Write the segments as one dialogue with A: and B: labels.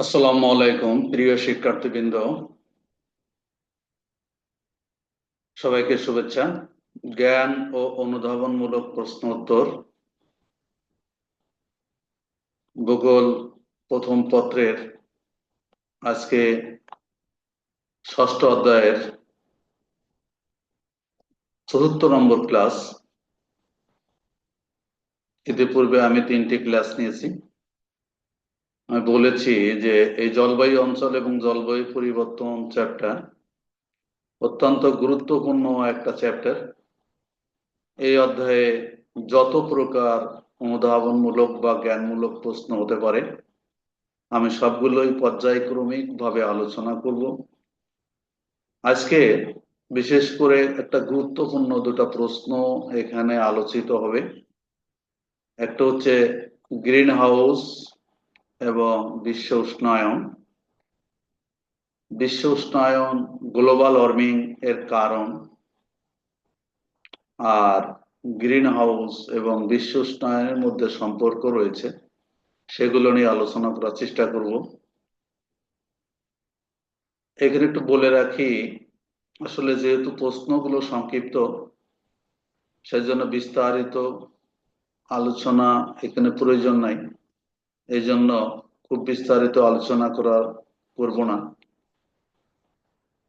A: আসসালামু আলাইকুম, প্রিয় শিক্ষার্থীবৃন্দ। সবাইকে শুভেচ্ছা। জ্ঞান ও অনুধাবনমূলক প্রশ্ন উত্তর। ভূগোল প্রথম পত্রের আজকে ষষ্ঠ অধ্যায়ের চতুর্থ নম্বর ক্লাস। ইতিপূর্বে আমি তিনটি ক্লাস নিয়েছি। আমি বলেছি যে এই জলবায়ু অঞ্চল এবং জলবায়ু পরিবর্তন চ্যাপ্টার অত্যন্ত গুরুত্বপূর্ণ একটা চ্যাপ্টার এই অধ্যায়ে যত প্রকার অনুধাবনমূলক বা জ্ঞানমূলক প্রশ্ন হতে পারে, আমি সবগুলোই পর্যায়ক্রমিক ভাবে আলোচনা করব। আজকে বিশেষ করে একটা গুরুত্বপূর্ণ দুটো প্রশ্ন এখানে আলোচিত হবে। একটা হচ্ছে গ্রিন হাউস এবং বিশ্ব উষ্ণায়ন। বিশ্ব উষ্ণায়ন গ্লোবাল ওয়ার্মিং এর কারণ আর গ্রিন হাউস এবং বিশ্ব উষ্ণায়নের মধ্যে সম্পর্ক রয়েছে, সেগুলো নিয়ে আলোচনা করার চেষ্টা করব। এখানে একটু বলে রাখি, আসলে যেহেতু প্রশ্নগুলো সংক্ষিপ্ত, সেজন্য বিস্তারিত আলোচনা এখানে প্রয়োজন নাই। এই জন্য খুব বিস্তারিত আলোচনা করার করব না।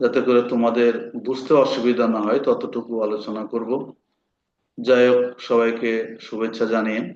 A: যাতে করে তোমাদের বুঝতে অসুবিধা না হয়, ততটুকু আলোচনা করব। যাই হোক, সবাইকে শুভেচ্ছা জানিয়ে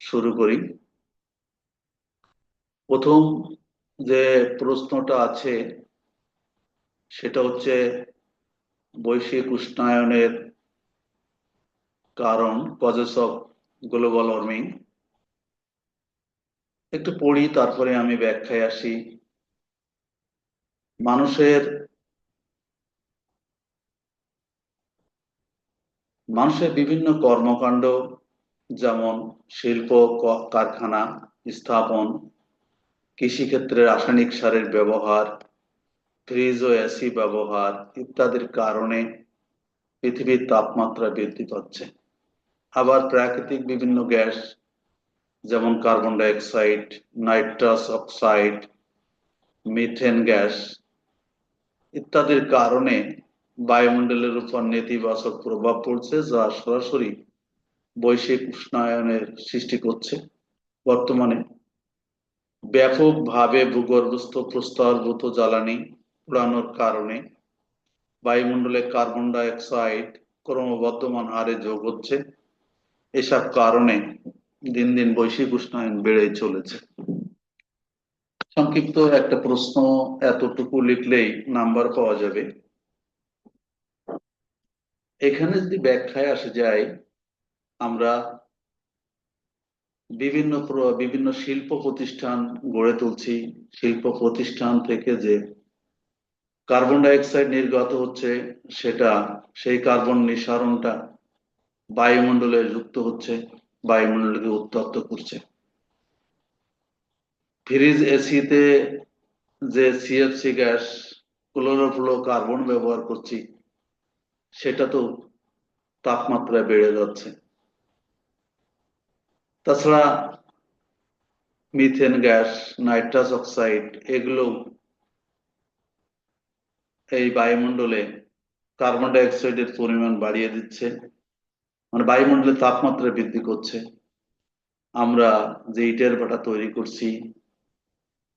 A: শুরু করি। প্রথম যে প্রশ্নটা আছে, সেটা হচ্ছে বৈশ্বিক উষ্ণায়নের কারণ কজেস অফ গ্লোবাল ওয়ার্মিং একটু পড়ি, তারপরে আমি ব্যাখ্যায় আসি। মানুষের মানুষের বিভিন্ন কর্মকাণ্ড, যেমন শিল্প কারখানা, স্থাপন, কৃষিক্ষেত্রে রাসায়নিক সারের ব্যবহার, ফ্রিজ ও এসি ব্যবহার ইত্যাদির কারণে পৃথিবীর তাপমাত্রা বৃদ্ধি পাচ্ছে। আবার প্রাকৃতিক বিভিন্ন গ্যাস যেমন carbon dioxide nitrous oxide methane gas ইত্যাদির কারণে বায়ুমণ্ডলের উপর নেতিবাচক প্রভাব পড়ছে, যা সরাসরি বৈশ্বিক উষ্ণায়নের সৃষ্টি করছে। বর্তমানে ব্যাপকভাবে ভূগর্ভস্থ প্রস্তরভূত জ্বালানি পোড়ানোর কারণে বায়ুমণ্ডলে কার্বন ডাইঅক্সাইড ক্রমবর্ধমান হারে যোগ হচ্ছে। এসব কারণে দিন দিন বৈশ্বিক উষ্ণায়ন বেড়েই চলেছে। সংক্ষিপ্ত একটা প্রশ্ন এতটুকু লিখলেই নাম্বার পাওয়া যাবে। এখানে যদি ব্যাখ্যায় আসে যায় আমরা বিভিন্ন বিভিন্ন শিল্প প্রতিষ্ঠান গড়ে তুলছি। শিল্প প্রতিষ্ঠান থেকে যে কার্বন ডাইঅক্সাইড নির্গত হচ্ছে, সেটা সেই কার্বন নিঃসরণটা বায়ুমণ্ডলে যুক্ত হচ্ছে। বায়ুমণ্ডলকে উত্তপ্ত করছে। ফ্রিজ এসিতে যে সিএফসি গ্যাস, ক্লোরোফ্লো, কার্বন ব্যবহার করছি, সেটা তো তাপমাত্রা বেড়ে যাচ্ছে। তাছাড়া মিথেন গ্যাস, নাইট্রাস অক্সাইড, এগুলো এই বায়ুমণ্ডলে কার্বন ডাইঅক্সাইডের পরিমাণ বাড়িয়ে দিচ্ছে। মানে বায়ুমণ্ডলের তাপমাত্রা বৃদ্ধি করছে। আমরা যে ইটের ভাটা তৈরি করছি,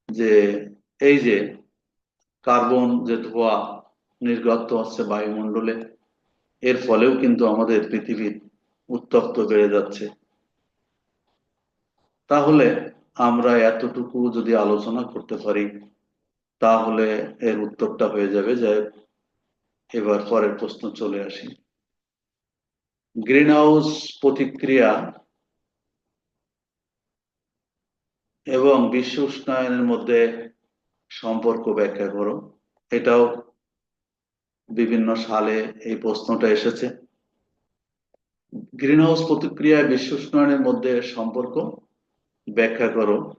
A: যে এই যে কার্বন, যে ধোয়া নির্গত হচ্ছে বায়ুমণ্ডলে, এর ফলেও কিন্তু আমাদের পৃথিবীর উত্তপ্ত বেড়ে যাচ্ছে। তাহলে আমরা এতটুকু যদি আলোচনা করতে পারি, তাহলে এর উত্তরটা হয়ে যাবে। যে এবার পরের প্রশ্ন চলে আসি। গ্রিন হাউস প্রতিক্রিয়া এবং বিশ্ব উষ্ণায়নের মধ্যে সম্পর্ক ব্যাখ্যা করো। এটাও বিভিন্ন সালে এই প্রশ্নটা এসেছে। গ্রিন হাউস প্রতিক্রিয়া বিশ্ব উষ্ণায়নের মধ্যে সম্পর্ক ব্যাখ্যা করো।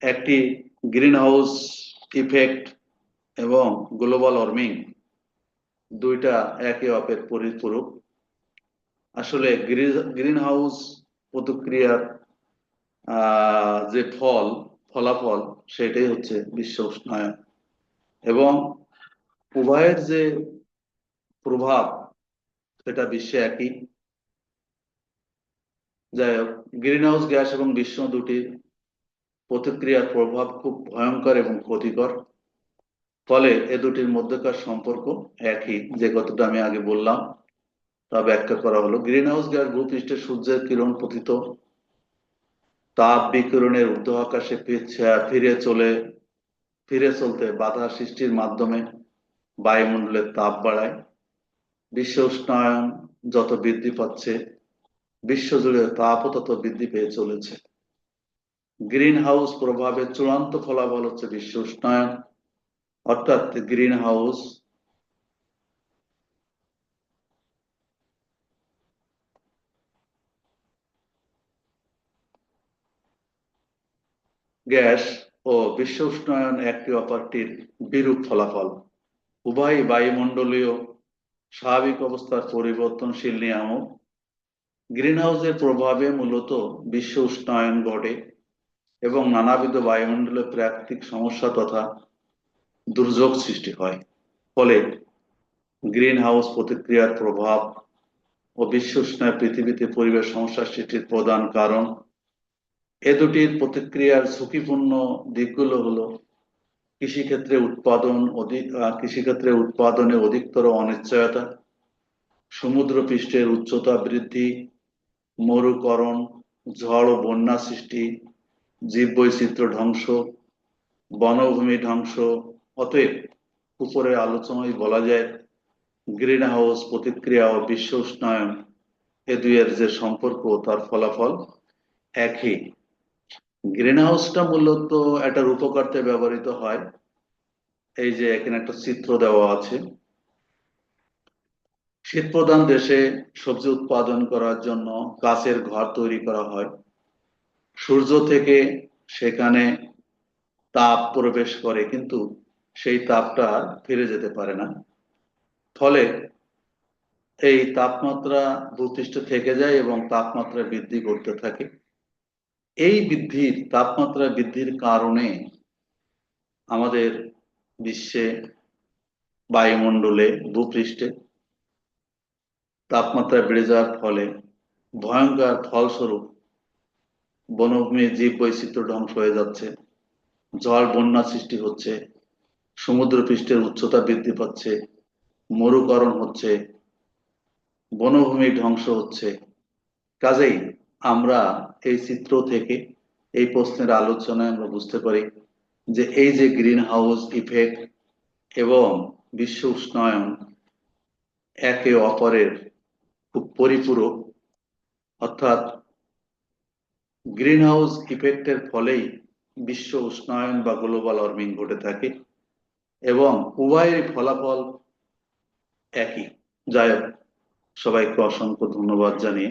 A: একটি গ্রিন হাউস ইফেক্ট এবং গ্লোবাল ওয়ার্মিং দুইটা একে অপের পরিপূরক। আসলে গ্রিন হাউস প্রতিক্রিয়ার যে ফল, ফলাফল, সেটাই হচ্ছে বিশ্ব উষ্ণায়ন। এবং উভয়ের যে প্রভাব, সেটা বিশ্বে একই। যাই হোক গ্রিন হাউস গ্যাস এবং বিশ্ব দুটির প্রতিক্রিয়ার প্রভাব খুব ভয়ঙ্কর এবং ক্ষতিকর। ফলে এ দুটির মধ্যকার সম্পর্ক একই, যে কথাটা আমি আগে বললাম। তা ব্যাখ্যা করা হলো। গ্রিন হাউস গ্যাস ভূপৃষ্ঠে সূর্যের কিরণ পতিত। তাপ বিকিরণের ঊর্ধ্ব আকাশে ফিরে চলে, ফিরে চলতে বাধা সৃষ্টির মাধ্যমে বায়ুমণ্ডলের তাপ বাড়ায়। বিশ্ব উষ্ণায়ন যত বৃদ্ধি পাচ্ছে, বিশ্বজুড়ে তাপও তত বৃদ্ধি পেয়ে চলেছে। গ্রিন হাউস প্রভাবের চূড়ান্ত ফলাফল হচ্ছে বিশ্ব উষ্ণায়ন। অর্থাৎ গ্রিন হাউস গ্যাস ও বিশ্ব উষ্ণায়ন একটি অপরটির বিরূপ ফলাফল। উভয় বায়ুমণ্ডলীয় স্বাভাবিক অবস্থার পরিবর্তনশীল নিয়ামক। গ্রিনহাউসের প্রভাবে মূলত বিশ্ব উষ্ণায়ন ঘটে এবং নানাবিধ বায়ুমণ্ডলের প্রাকৃতিক সমস্যা তথা দুর্যোগ সৃষ্টি হয়। ফলে গ্রিন হাউস প্রতিক্রিয়ার প্রভাব ও বিশ্ব উষ্ণায় পৃথিবীতে পরিবেশ সমস্যা সৃষ্টির প্রধান কারণ এ দুটির প্রতিক্রিয়ার ঝুঁকিপূর্ণ দিকগুলো হলো কৃষিক্ষেত্রে উৎপাদন অধিক কৃষিক্ষেত্রে উৎপাদনে অধিকতর অনিশ্চয়তা, সমুদ্র পৃষ্ঠের উচ্চতা বৃদ্ধি, মরুকরণ, ঝড় ও বন্যা সৃষ্টি, জীববৈচিত্র্য ধ্বংস, বনভূমি ধ্বংস, অতএব উপরে আলোচনায় বলা যায় গ্রিন হাউস প্রতিক্রিয়া ও বিশ্ব উষ্ণায়ন এ দুইয়ের যে সম্পর্ক তার ফলাফল একই। গ্রিন হাউসটা মূলত একটা রূপকার্থে ব্যবহৃত হয়। এই যে এখানে একটা চিত্র দেওয়া আছে। শীত প্রধান দেশে সবজি উৎপাদন করার জন্য কাঁচের ঘর তৈরি করা হয়। সূর্য থেকে সেখানে তাপ প্রবেশ করে, কিন্তু সেই তাপটা ফিরে যেতে পারে না। ফলে এই তাপমাত্রা ভূপৃষ্ঠে থেকে যায় এবং তাপমাত্রা বৃদ্ধি করতে থাকে। এই বৃদ্ধির, তাপমাত্রা বৃদ্ধির কারণে আমাদের বিশ্বে বায়ুমণ্ডলে ভূপৃষ্ঠে তাপমাত্রা বেড়ে যাওয়ার ফলে ভয়ঙ্কর ফলস্বরূপ বনভূমির জীব বৈচিত্র্য ধ্বংস হয়ে যাচ্ছে। ঝড়, বন্যা সৃষ্টি হচ্ছে সমুদ্র পৃষ্ঠের উচ্চতা বৃদ্ধি পাচ্ছে, মরুকরণ হচ্ছে, বনভূমি ধ্বংস হচ্ছে। কাজেই আমরা এই চিত্র থেকে এই প্রশ্নের আলোচনায় আমরা বুঝতে পারি যে এই যে গ্রিন হাউস ইফেক্ট এবং বিশ্ব উষ্ণায়ন একে অপরের খুব পরিপূরক, অর্থাৎ গ্রিন হাউস ইফেক্টের ফলেই বিশ্ব উষ্ণায়ন বা গ্লোবাল ওয়ার্মিং ঘটে থাকে এবং উভয়ের ফলাফল একই। যাই হোক, সবাইকে অসংখ্য ধন্যবাদ জানিয়ে